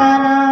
काना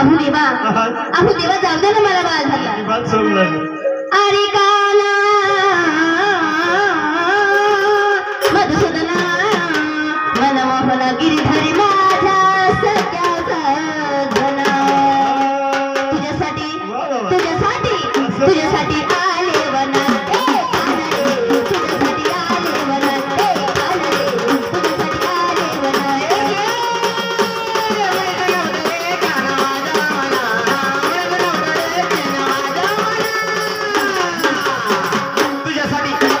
अहो देवा अहो देवा जाऊ द्या ना मला बाल अरे काना मधुसूदना मनमोहन गिरीधरी मा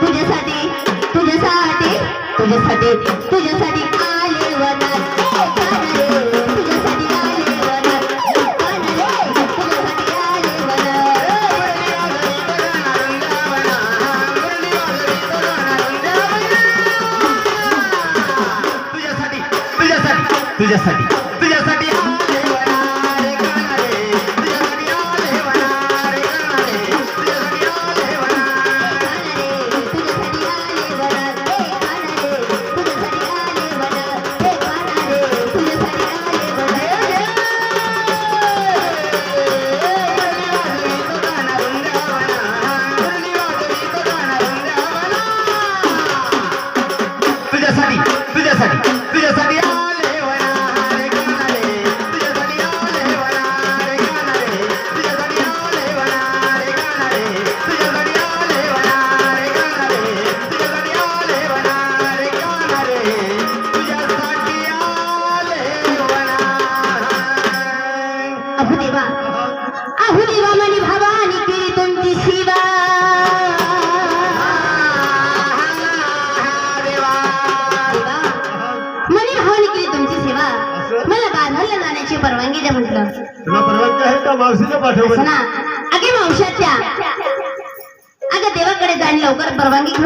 तुझ्यासाठी तुझ्यासाठी तुझ्यासाठी तुझ्यासाठी तुझ्यासाठी. मला बांधवला जाण्याची परवानगी द्या म्हटलं. तुला परवानगी आहे का? ना. अगे मावशाच्या. अगं देवाकडे जाणे लवकर परवानगी